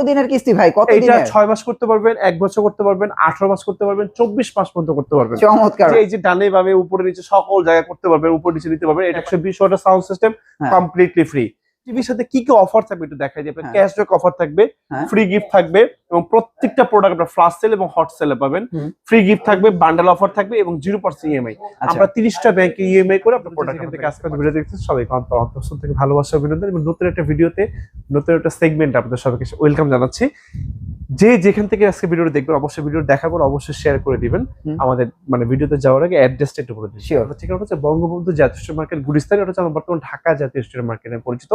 কতদিনের কিস্তি ভাই? কত দিনের ছয় মাস করতে পারবেন এক বছর করতে পারবেন আঠারো মাস করতে পারবেন চব্বিশ মাস পর্যন্ত করতে পারবেন। চমৎকার। এই যে ডানে ভাবে উপরে নিচে সকল জায়গা করতে পারবেন উপর নিচে নিতে পারবেন এটা একশো বিশ ওয়াটের সাউন্ড সিস্টেম। কমপ্লিটলি ফ্রি টিভির সাথে কি কি অফার থাকবে একটু দেখাই দিই। আপনার হ্যাঁ। ক্যাশব্যাক অফার থাকবে হ্যাঁ। ফ্রি গিফট থাকবে এবং প্রত্যেকটা প্রোডাক্ট আপনার ফ্লাশ সেল এবং হট সেলে পাবেন। ফ্রি গিফট থাকবে বান্ডেল অফার থাকবে এবং জিরো পার্সেন্ট ইএমআই আচ্ছা। আমরা তিরিশটা ব্যাংকে ইএমআই করে আপনার প্রোডাক্ট থেকে কাজ করে ভিডিও দেখতে সবাইকে অন্তর থেকে ভালোবাসা অভিনন্দন এবং নতুন একটা ভিডিওতে নতুন একটা সেগমেন্ট আপনাদের সবাইকে ওয়েলকাম জানাচ্ছি। যে যেখান থেকে আজকে ভিডিওটা দেখবেন অবশ্যই ভিডিও দেখার পর অবশ্যই শেয়ার করে দিবেন। আমাদের মানে ভিডিওতে যাওয়ার আগে অ্যাড্রেসটা একটু বলে দিচ্ছি ঠিকানা হচ্ছে বঙ্গবন্ধু জাতীয় স্টোর মার্কেট গুলিস্তান এটা হচ্ছে আমার বর্তমান ঢাকা জাতীয় স্টোর মার্কেট নামে পরিচিত।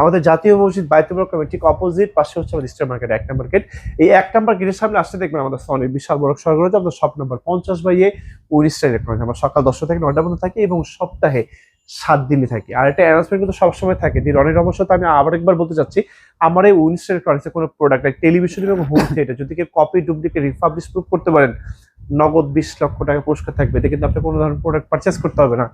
আমাদের জাতীয় মসজিদ বাইতুল কমিটি ঠিক অপোজিট পাশে হচ্ছে আমাদের স্টোর মার্কেট এক নম্বর গেট এই এক নম্বর গেটের সামনে আসতে দেখবেন আমাদের সনি বিশাল বড় রয়েছে আমাদের শপ নাম্বার পঞ্চাশ বাইয়ে উনিশটা ইলেকট্রনিক্স আমরা সকাল দশটা থেকে নয়টা পর্যন্ত থাকি এবং সপ্তাহে সাত দিনই থাকি। আর একটা অ্যানাউন্সমেন্ট কিন্তু সবসময় থাকে যে, রনির অবশ্য তো আমি আবার একবার বলতে চাচ্ছি, আমার এই উইনস্টার কোনো প্রোডাক্ট টেলিভিশন এবং হোম থিয়েটার যদি কেউ কপি ডুপ্লিকেট রিপাবলিশ প্রুফ করতে পারেন নগদ বিশ লক্ষ টাকা পুরস্কার থাকবে। এতে কিন্তু আপনি কোনো ধরনের প্রোডাক্ট পারচেস করতে হবে না।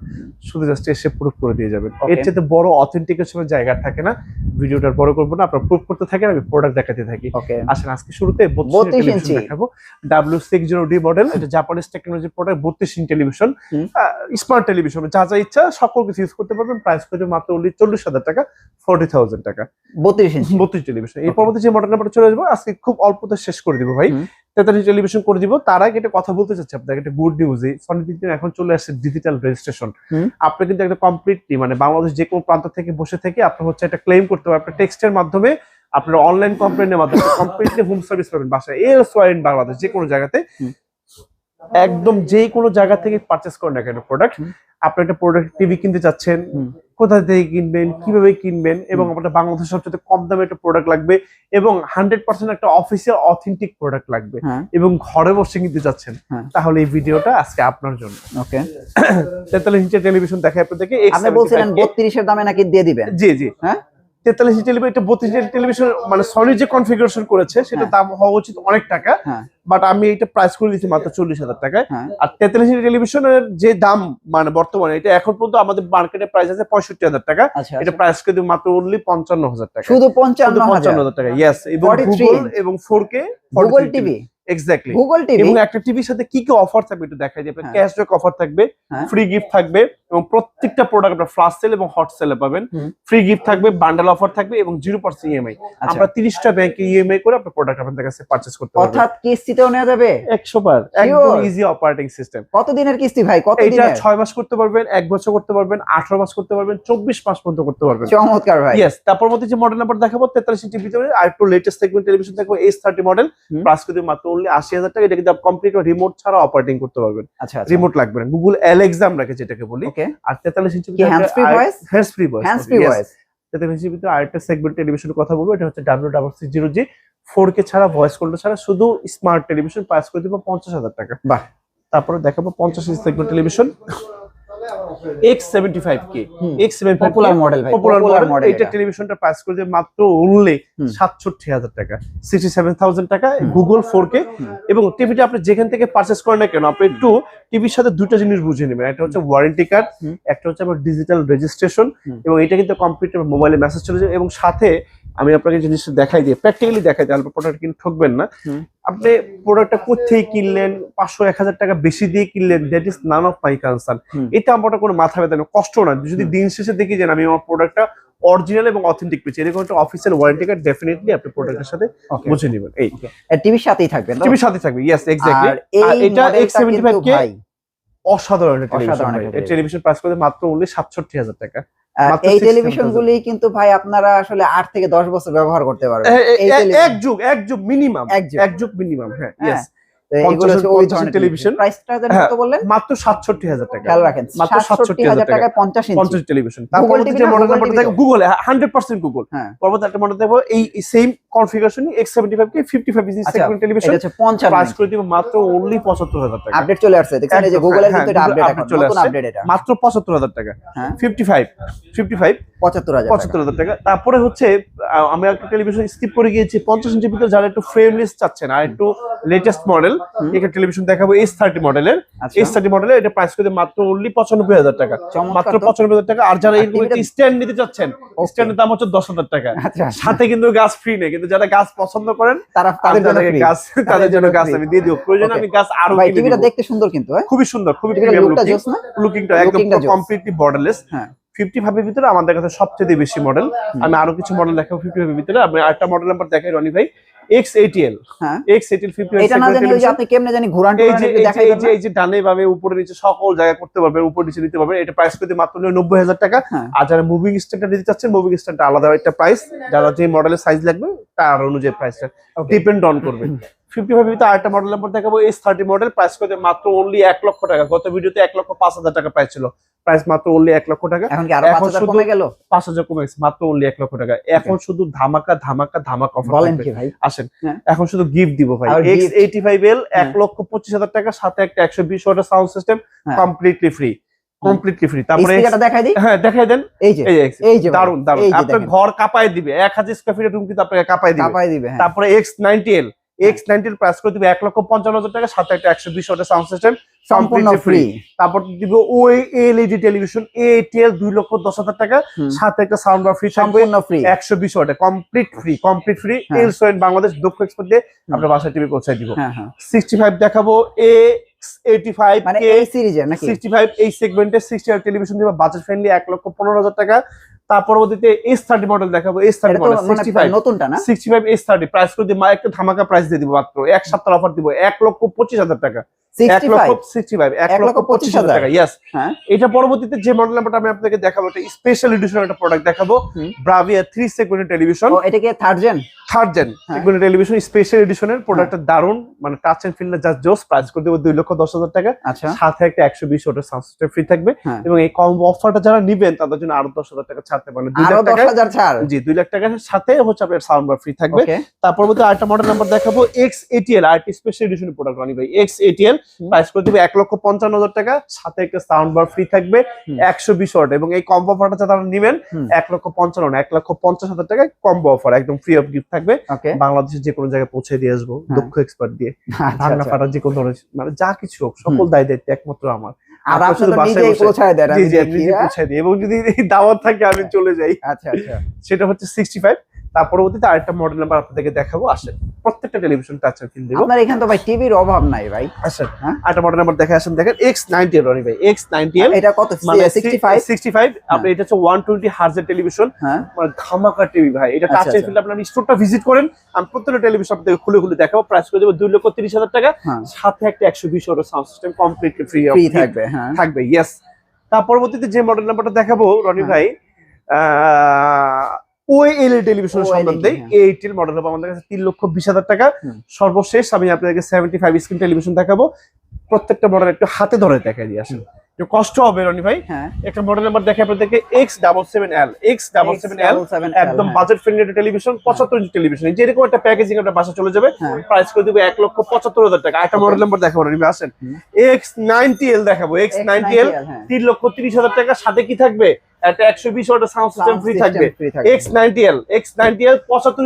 শুধু জাস্ট এসে প্রুফ করে দিয়ে যাবেন। এর চেয়ে বড় অথেন্টিকেশনের জায়গা থাকে না। ভিডিওটা বড় করব না। আপনার প্রুফ করতে থাকেন আমি প্রোডাক্ট দেখাতে থাকি। ওকে আসেন আজকে শুরুতে বত্রিশ ইঞ্চি। দেখাবো। W six zero D model এটা জাপানিজ টেকনোলজি প্রোডাক্ট বত্রিশ ইঞ্চি টেলিভিশন স্মার্ট টেলিভিশন যা যা ইচ্ছা সকল কিছু ইউজ করতে পারবেন। প্রাইস করবে মাত্র only চল্লিশ হাজার টাকা ফোর্টি থাউজেন্ড টাকা। বত্রিশ ইঞ্চি বত্রিশ টেলিভিশন এই পরবর্তী যে মডেল নাম্বার চলে আসব আজকে খুব অল্পতে শেষ করে দিব ভাই। তেতাল্লিশ টেলিভিশন করে দিব তার আগে একটা কথা বলতে চাচ্ছি আপনাকে একটা গুড নিউজ এই সনি দিন এখন চলে আসছে ডিজিটাল রেজিস্ট্রেশন। আপনি কিন্তু একটা কমপ্লিটলি মানে বাংলাদেশ যে কোনো প্রান্ত থেকে বসে থেকে আপনি হচ্ছে একটা ক্লেম করতে পারবেন আপনার টেক্সটের মাধ্যমে আপনার অনলাইন কমপ্লেনের মাধ্যমে কমপ্লিটলি হোম সার্ভিস পাবেন বাসায় এলস ওয়াইন বাংলাদেশ যে কোনো জায়গাতে একদম যে কোনো জায়গা থেকে পারচেস করেন না কেন প্রোডাক্ট। আপনি একটা প্রোডাক্ট টিভি কিনতে চাচ্ছেন কোথা থেকে কিনবেন কীভাবে কিনবেন এবং আপনার বাংলাদেশের সবচেয়ে কম দামে একটা প্রোডাক্ট লাগবে এবং হান্ড্রেড পার্সেন্ট একটা অফিসিয়াল অথেন্টিক প্রোডাক্ট লাগবে হ্যাঁ। এবং ঘরে বসে কিনতে চাচ্ছেন হ্যাঁ। তাহলে এই ভিডিওটা আজকে আপনার জন্য। ওকে। তেতাল্লিশ ইঞ্চের টেলিভিশন দেখে আপনাদেরকে আপনি বলছিলেন বত্রিশের দামে নাকি দিয়ে দিবেন? জি জি। হ্যাঁ? তেতাল্লিশ ইঞ্চি টেলিভিশন এটা বত্রিশ টেলিভিশন মানে সনি যে কনফিগারেশন করেছে সেটা হ্যাঁ। দাম হওয়া উচিত অনেক টাকা। হ্যাঁ। বাট আমি এটা প্রাইস করে দিচ্ছি মাত্র চল্লিশ হাজার টাকায়। হ্যাঁ। আর তেতাল্লিশ ইঞ্চি টেলিভিশনের যে দাম মানে বর্তমানে এটা এখন পর্যন্ত আমাদের মার্কেটে প্রাইস আছে পঁয়ষট্টি হাজার টাকা। আচ্ছা এটা প্রাইস করে দিব মাত্র অনলি পঞ্চান্ন হাজার টাকা। শুধু পঞ্চান্ন হাজার। টাকা ইয়েস এবং গুগল এবং four K Google TV exactly Google TV এবং একটা টিভির সাথে কি কি অফার থাকবে একটু দেখাই হ্যাঁ। ক্যাশব্যাক অফার থাকবে হ্যাঁ। ফ্রি গিফট থাকবে এবং প্রত্যেকটা প্রোডাক্ট আপনার ফ্লাশ সেল এবং হট সেলে পাবেন। ফ্রি গিফট থাকবে বান্ডেল অফার থাকবে এবং জিরো পার্সেন্ট ইএমআই আমরা তিরিশটা ব্যাংকে ইএমআই করে আপনার প্রোডাক্ট আপনাদের কাছে পারচেস করতে পারবেন। অর্থাৎ কিস্তিতেও নেওয়া যাবে? একশো বার। একদম ইজি অপারেটিং সিস্টেম কত দিনের কিস্তি ভাই? কত দিনের ছয় মাস করতে পারবেন এক বছর করতে পারবেন আঠারো মাস করতে পারবেন চব্বিশ মাস পর্যন্ত করতে পারবেন। চমৎকার ভাই। ইয়েস তারপর মধ্যে যে মডেল নাম্বার দেখাবো তেতাল্লিশ ইঞ্চি ভিতরে আর একটু লেটেস্ট সেগমেন্ট টেলিভিশন থাকবে এস থার্টি মডেল প্লাস মাত্র অনলি আশি হাজার টাকা এটা কিন্তু কমপ্লিট রিমোট ছাড়া অপারেটিং করতে পারবেন। আচ্ছা আচ্ছা। রিমোট লাগবে না। গুগল অ্যালেক্সাম রাখে যেটাকে বলি। আর তেতাল্লিশ inch hands free voice hands free voice তেতাল্লিশ ইঞ্চি ভিতরে আরেকটা সেগমেন্ট টেলিভিশনের কথা বলব এটা হচ্ছে W double six zero G four K ছাড়া ভয়েস কন্ট্রোল ছাড়া শুধু স্মার্ট টেলিভিশন পাস করে দিব পঞ্চাশ হাজার টাকা। বাহ। তারপরে দেখাবো পঞ্চাশ inch segment television X seventy five K X seven popular model popular টেলিভিশনটা price মাত্র সাতষট্টি হাজার টাকা। সিক্সটি সেভেন থাউজেন্ড টাকা গুগল ফোর কে এবং টিভিটা আপনি যেখান থেকে পারচেস করেন না কেন আপনি একটু টিভির সাথে দুটো জিনিস বুঝে নেবেন। একটা হচ্ছে ওয়ারেন্টি কার্ড হুম। একটা হচ্ছে আমার ডিজিটাল রেজিস্ট্রেশন এবং এটা কিন্তু কমপ্লিট মোবাইলে মেসেজ চলে যাবে এবং সাথে আমি আপনাকে জিনিসটা দেখাই দিই প্র্যাকটিক্যালি দেখাই দিই অল্প প্রোডাক্ট কিন্তু ঠকবেন না। আপনি প্রোডাক্টটা কোথেকে কিনলেন? পাঁচশো এক হাজার টাকা বেশি দিয়ে কিনলেন that is none of my concern এটা আমার কোনো মাথা ব্যথা না কষ্ট না। যদি দিন শেষে দেখি যে আমি আমার প্রোডাক্টটা অরিজিনাল এবং অথেন্টিক পেয়েছি এরকম একটা অফিসিয়াল ওয়ারেন্টি কার্ড ডেফিনেটলি আপনি প্রোডাক্টের সাথে বুঝে নেবেন। এই। টিভির সাথেই থাকবেন তো? টিভির সাথে থাকবে ইয়েস এক্স্যাক্টলি আর এটা মডেলটা X75 কিন্তু কে অসাধারণ একটা টেলিভিশন প্রাইস করে মাত্র অনলি সাতষট্টি হাজার টাকা। এই 67,000 টেলিভিশন গুলি কিন্তু ভাই আপনারা আসলে আট থেকে দশ বছর ব্যবহার করতে পারবেন। এক যুগ এক যুগ মিনিমাম এক যুগ। এক যুগ মিনিমাম হ্যাঁ টেলিভিশন। প্রাইসটা হ্যাঁ, কত বললেন? মাত্র সাতষট্টি হাজার টাকা। খেয়াল রাখেন মাত্র 67,000 টাকায় পঞ্চাশ ইঞ্চি পঞ্চাশ টেলিভিশন তারপর যে গুগল পরবর্তী একটা মডেল এই সেম কনফিগারেশন কে ইঞ্চি আচ্ছা, টেলিভিশন এটা হচ্ছে পঞ্চান্ন প্রাইস করে দিব মাত্র অনলি পঁচাত্তর হাজার টাকা। আপডেট চলে আসছে। দেখছেন এই যে গুগলের হ্যাঁ, কিন্তু এটা আপডেট এখন চলে নতুন আপডেট এটা। মাত্র পঁচাত্তর হাজার টাকা। হ্যাঁ। তারপরে হচ্ছে আমি একটা টেলিভিশন স্কিপ করে গিয়েছি পঞ্চাশ ইঞ্চির ভিতরে যারা একটু ফ্রেমলেস চাচ্ছেন আর একটু লেটেস্ট মডেল এখানে টেলিভিশন দেখাবো এস থার্টি মডেলের এস থার্টি মডেলের এটা প্রাইস করে মাত্র অনলি পঁচানব্বই হাজার টাকা। মাত্র পঁচানব্বই হাজার টাকা। আর যারা স্ট্যান্ড নিতে চাচ্ছেন. স্ট্যান্ডের দাম হচ্ছে দশ হাজার টাকা। আচ্ছা। সাথে কিন্তু গাছ ফ্রি নেই। কিন্তু যারা গাছ পছন্দ করেন তারা তাদের জন্য গাছ তাদের জন্য গাছ আমি দিয়ে দিব। প্রয়োজন আমি গাছ আরও টিভিটা দেখতে সুন্দর কিন্তু হ্যাঁ? খুবই সুন্দর খুবই লুকটা একদম। কমপ্লিটলি বর্ডারলেস ফিফটি ফাইভের ভিতরে আমাদের কাছে সবচেয়ে বেশি মডেল আমি আরও কিছু মডেল দেখাবো ফিফটি ফাইভের ভিতরে। আমি আরেকটা মডেল নাম্বার দেখাই রনি ভাই। এক্স এইটিএল হ্যাঁ। এক্স এইটিএল ফিফটি এটা না জানি ওই যে আপনি কেমনে জানি ঘুরান এই যে এই যে- এই যে না? এই যে ডানে বামে উপরে নিচে সকল জায়গা করতে পারবেন উপর নিচে নিতে পারবেন। এটা প্রাইস করতে মাত্র নব্বই হাজার টাকা। হ্যাঁ। আর যারা মুভিং স্ট্যান্ডটা নিতে চাচ্ছেন মুভিং স্ট্যান্ডটা আলাদা একটা প্রাইস যারা যে মডেলের সাইজ লাগবে তার অনুযায়ী প্রাইসটা. ডিপেন্ড অন করবে। ফিফটি ফাইভ ভিতরে আরেকটা মডেল নাম্বার দেখাবো এস থার্টি মডেল প্রাইস করতে মাত্র অনলি এক লক্ষ টাকা। গত ভিডিওতে এক লক্ষ পাঁচ হাজার টাকা প্রাইস ছিল। প্রাইস মাত্র অনলি এক লক্ষ টাকা। এখন কি আরও পাঁচ হাজার শুধু- কমে গেল? পাঁচ হাজার কমে গেছে মাত্র অনলি এক লক্ষ টাকা। এখন শুধু ধামাকা ধামাকা ধামাকা অফার বলেন কি ভাই? আসেন। হ্যাঁ। এখন শুধু গিফট দিব ভাই। এক্স এইটি ফাইভ এল এক। লক্ষ পঁচিশ হাজার টাকা সাথে একটা একশো বিশ ওয়াটের sound system. Completely free completely free তারপরে দেখাই দিই। হ্যাঁ দেখাই দেন। এই যে এই যে, দারুণ দারুণ আপনার ঘর কাপায় দিবে। এক হাজার স্কোয়ার ফিটের রুম কিন্তু আপনাকে কাপায় দিবে। চাপাই দিবে হ্যাঁ। তারপরে X ninety L X ninety L price করে দিবে এক লক্ষ পঞ্চান্ন হাজার টাকা সাথে একটা একশো বিশ ওয়াটের সাউন্ড সিস্টেম সম্পূর্ণ ফ্রি তারপর দিব ওই এলইডি টেলিভিশন এটিএল দুই লক্ষ দশ হাজার টাকা। সাথে একটা সাউন্ড বার ফ্রি সম্পূর্ণ ফ্রি একশো বিশ ওয়াটে কমপ্লিট ফ্রি কমপ্লিট ফ্রি হ্যাঁ। এল সোয়েন বাংলাদেশ দক্ষ এক্সপোর্ট দিয়ে আপনার বাসায় টিভি পৌঁছায় দিব। হ্যাঁ হ্যাঁ। সিক্সটি ফাইভ দেখাবো এ এইটি ফাইভ মানে কে এই সিরিজের নাকি? সিক্সটি ফাইভ এই সেগমেন্টে সিক্সটি টেলিভিশন দিব বাজেট ফ্রেন্ডলি এক লক্ষ পনেরো হাজার টাকা। তার পরবর্তীতে এস থার্টি মডেল দেখাবো S thirty model sixty five নতুনটা না? Sixty five S thirty price করে দিয়ে মা একটা ধামাকা প্রাইস দিয়ে দিব মাত্র। এক সপ্তাহ অফার দিব এক লক্ষ পঁচিশ হাজার টাকা। এক লক্ষ সিক্সটি ফাইভ এক লক্ষ পঁচিশ হাজার টাকা ইয়াস হ্যাঁ। এটা পরবর্তীতে যে মডেল নাম্বারটা আমি আপনাকে দেখাবো একটা স্পেশাল এডিশন একটা প্রোডাক্ট দেখাবো ব্রাভিয়া থ্রি সেগমেন্টের টেলিভিশন এটা কি থার্ড জেন থার্ড জেন হ্যাঁ। টেলিভিশন স্পেশাল এডিশনের প্রোডাক্টটা দারুণ মানে টাচ এন্ড ফিল্ডটা জাস্ট জোস প্রাইস করে দেবো দুই লক্ষ দশ হাজার টাকা। আচ্ছা। সাথে একটা একশো বিশ সাউন্ড ফ্রি থাকবে হ্যাঁ। এবং এই কম অফারটা যারা নিবেন তাদের জন্য আরও দশ হাজার টাকা ছাড়তে পারেন দুই লাখ টাকা ছাড়। জি দুই লাখ টাকার সাথে হচ্ছে আপনার সাউন্ড বার ফ্রি থাকবে। ওকে তারপর আরেকটা মডেল নাম্বার দেখাবো এক্স এটিএল আরটি স্পেশাল এডিশনের প্রোডাক্ট রানি ভাই এক্স এটিএল। প্রাইস করে দিবে এক লক্ষ পঞ্চান্ন হাজার টাকা। সাথে একটা সাউন্ড বার ফ্রি থাকবে একশো বিশ ওয়াট এবং এই কম্বো অফারটা যারা নেবেন এক লক্ষ পঞ্চান্ন এক লক্ষ পঞ্চাশ হাজার টাকায় কম্বো অফার একদম ফ্রি অফ গিফট থাকবে। বাংলাদেশের যে কোনো জায়গায় পৌঁছে দিয়ে আসব হ্যাঁ। দক্ষ এক্সপার্ট দিয়ে। আচ্ছা আচ্ছা। ফাটা যে কোনো ধরনের মানে যা কিছু হোক সকল দায় দায়িত্ব একমাত্র আমার। আর হ্যাঁ? এবং যদি দাওয়াত থাকে আমি চলে যাই। আচ্ছা আচ্ছা। সেটা হচ্ছে সিক্সটি ফাইভ তার পরবর্তীতে আরেকটা মডেল নাম্বার আপনাদেরকে দেখাবো আসেন প্রত্যেকটা টেলিভিশন টাচ কিন দেবো আপনার এখানে তো ভাই টিভির অভাব নাই ভাই। আসেন হ্যাঁ? আরেকটা মডেল নাম্বার দেখে আসেন দেখেন এক্স নাইনটি এল ভাই এক্স নাইনটি এল এটা কত? সিক্সটি ফাইভ সিক্সটি ফাইভ আপনি এটা হচ্ছে ওয়ান টোয়েন্টি হার্জের টেলিভিশন মানে ধামাকা টিভি ভাই। এটা আচ্ছা, টাচ আচ্ছা। ফিল্ড আপনার স্টোরটা ভিজিট করেন আমি প্রত্যেকটা টেলিভিশন আপনাদের খুলে খুলে দেখাবো। প্রাইস করে দেবো দুই লক্ষ তিরিশ হাজার টাকা। হ্যাঁ। সাথে একটা একশো বিশ ওয়াটের sound system completely free free থাকবে হ্যাঁ। থাকবে ইয়েস তার পরবর্তীতে যে মডেল নাম্বারটা দেখাবো রনি হ্যাঁ। ভাই টেলিভিশন OLED, সম্বন্ধে হ্যাঁ। এইটির মডেল হবে আমাদের কাছে তিন লক্ষ বিশ হাজার টাকা। সর্বশেষ আমি আপনাদেরকে সেভেন্টি ফাইভ স্ক্রিন টেলিভিশন দেখাবো। প্রত্যেকটা মডেল একটু হাতে ধরে দেখা দিয়ে আসেন। একটু কষ্ট হবে রনি ভাই। হ্যাঁ। একটা মডেল নাম্বার দেখে আপনাদেরকে X double seven L X double seven L একদম হ্যাঁ। বাজেট ফ্রেন্ডলি টেলিভিশন পঁচাত্তর ইঞ্চি টেলিভিশন যেরকম একটা প্যাকেজিং আপনার বাসা চলে যাবে হ্যাঁ। প্রাইস করে দিব এক লক্ষ পঁচাত্তর হাজার টাকা। একটা মডেল নাম্বার দেখাবো রনি ভাই আসেন। এক্স নাইনটি এল দেখাবো এক্স নাইনটি এল হ্যাঁ। তিন লক্ষ তিরিশ হাজার টাকা। সাথে কি থাকবে? সাউন্ড সিস্টেম ফ্রি থাকবে।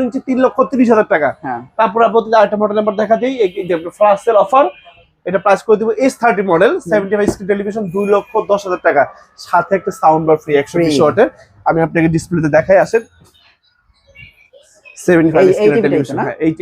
ইঞ্চি লক্ষ তিরিশ হাজার টাকা। হ্যাঁ। তারপর আপনাদের আরেকটা মডেল নাম্বার দেখা দিই। সেল অফার এটা প্রাইস করে দিব S thirty model seventy five screen television দুই লক্ষ দশ হাজার টাকা। সাথে একটা সাউন্ড বার ফ্রি একশো বিশ। ওয়াটের। আমি আপনাকে ডিসপ্লেতে দেখাই আসেন সেভেন্টি ফাইভ এই- এই স্ক্রিনের TV টাই তো টেলিভিশন না? হ্যাঁ, এই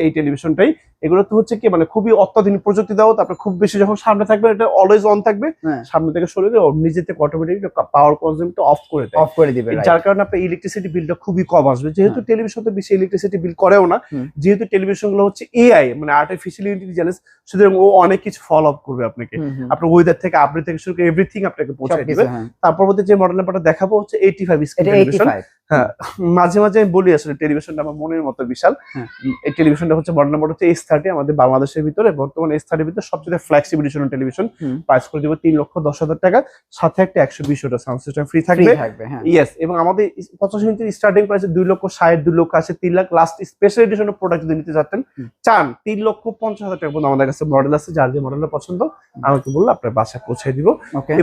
এই টেলিভিশনটাই এগুলো তো হচ্ছে কি মানে খুবই অত্যাধুনিক প্রযুক্তি দেওয়া তারপরে খুব বেশি যখন সামনে থাকবে এটা অলওয়েজ অন থাকবে। হ্যাঁ। সামনে থেকে সরে গেলে নিজে থেকে অটোমেটিক পাওয়ার কনজিউমটা অফ করে দেয়। অফ করে দিবে যার কারণে আপনার ইলেকট্রিসিটি বিলটা খুবই কম আসবে। যেহেতু টেলিভিশন তো বেশি ইলেকট্রিসিটি বিল করেও না যেহেতু টেলিভিশনগুলো হচ্ছে এআই মানে আর্টিফিশিয়াল ইন্টেলিজেন্স সুতরাং ও অনেক কিছু ফলো আপ করবে আপনাকে। আপনার ওয়েদার থেকে আপডেট থেকে শুরু করে এভরিথিং আপনাকে পৌঁছে দিবে। হ্যাঁ। তারপর মধ্যে যে মডেল নাম্বারটা দেখাবো হচ্ছে এইটি ফাইভ স্ক্রিন ফাইভ মাঝে মাঝে আমি বলি আসলে টেলিভিশনটা আমার মনের মতো বিশাল। হ্যাঁ। এই টেলিভিশনটা হচ্ছে মডেল নাম্বার হচ্ছে এস থার্টি আমাদের বাংলাদেশের ভিতরে। বর্তমানে এস থার্টির ভিতরে সবচেয়ে ফ্ল্যাক্সিবল এডিশন টেলিভিশন। প্রাইস করে দিব তিন লক্ষ দশ হাজার টাকা। সাথে একটা একশো বিশ ওটা সাউন্ড সিস্টেম ফ্রি থাকবে। থাকবে হ্যাঁ। ইয়েস এবং আমাদের পঞ্চাশ ইঞ্চির স্টার্টিং প্রাইসে দুই লক্ষ ষাট দুই লক্ষ আশি তিন লাখ। লাস্ট স্পেশাল এডিশনের প্রোডাক্ট যদি নিতে চাচ্ছেন চান তিন লক্ষ পঞ্চাশ হাজার টাকা পর্যন্ত আমাদের কাছে মডেল আছে যার যে মডেলটা পছন্দ আমাকে বলল আপনার বাসায় পৌঁছে দিব।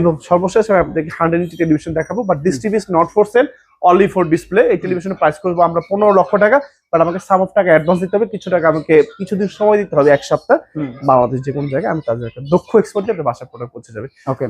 এবং সর্বশেষ আমি আপনাদেরকে হান্ড্রেড ইঞ্চি টেলিভিশন দেখাবো but this TV is not for sale only for display এই টেলিভিশনের প্রাইস করব আমরা পনেরো লক্ষ টাকা। বাট আমাকে সাম অফ টাকা অ্যাডভান্স দিতে হবে কিছু টাকা আমাকে কিছুদিন সময় দিতে হবে এক সপ্তাহ। বাংলাদেশ যে কোনো জায়গায় আমি তাদের একটা দক্ষ এক্সপার্ট আপনার বাসার প্রোডাক্ট পৌঁছে যাবে। ওকে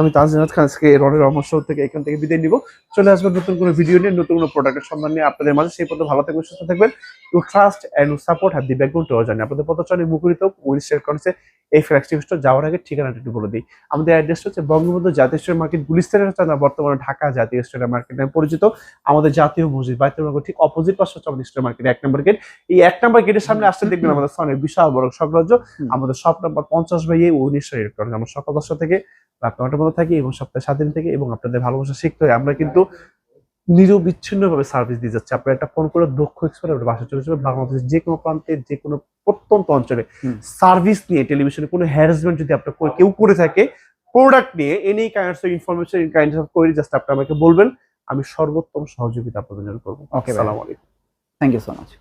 আমি তাজনাথ খান আজকে রনের show থেকে এখান থেকে বিদায় নিব। চলে আসবেন নতুন কোনো ভিডিও নিয়ে নতুন কোনো প্রোডাক্টের সন্ধান নিয়ে আপনাদের মাঝে। সেই পর্যন্ত ভালো থাকবেন সুস্থ থাকবেন। You trust and you support have the background to জানি আপনাদের পথচলে মুখরিত উইস্টার কনসে এই ফ্ল্যাক্স স্টোর যাওয়ার আগে ঠিকানাটা একটু বলে দিই। আমাদের অ্যাড্রেসটা হচ্ছে বঙ্গবন্ধু জাতীয় স্টোর মার্কেট গুলিস্তানের হচ্ছে না বর্তমানে ঢাকা জাতীয় স্টোর মার্কেট নামে পরিচিত। আমাদের জাতীয় মসজিদ বাইতুল ঠিক অপোজিট পাশে হচ্ছে আমাদের স্টোর মার্কেট এক নম্বর গেট এই এক নম্বর গেটের সামনে আসতে দেখবেন আমাদের সনের বিশাল বড় সাম্রাজ্য আমাদের সব নম্বর পঞ্চাশ বাই এ উনিশশো ইলেকট্রনিক আমরা সকাল দশটা থেকে রাত নটার মধ্যে থাকি এবং সপ্তাহে সাত দিন থেকে এবং আপনাদের ভালোবাসা শিখতে হয়। আমরা কিন্তু নিরবিচ্ছিন্ন ভাবে সার্ভিস দিয়ে যাচ্ছি। আপনার একটা ফোন করে দক্ষ এক্সপার্ট আপনার বাসা চলে যাবে বাংলাদেশের যে কোনো প্রান্তে যে কোনো প্রত্যন্ত অঞ্চলে সার্ভিস নিয়ে টেলিভিশনে কোনো হ্যারাসমেন্ট যদি আপনার কেউ করে থাকে প্রোডাক্ট নিয়ে any kinds of information kinds of query just আপনি আমাকে বলবেন। আমি সর্বোত্তম সহযোগিতা আপনাদের জন্য করব। ভাই। আসসালামু আলাইকুম। Thank you so much.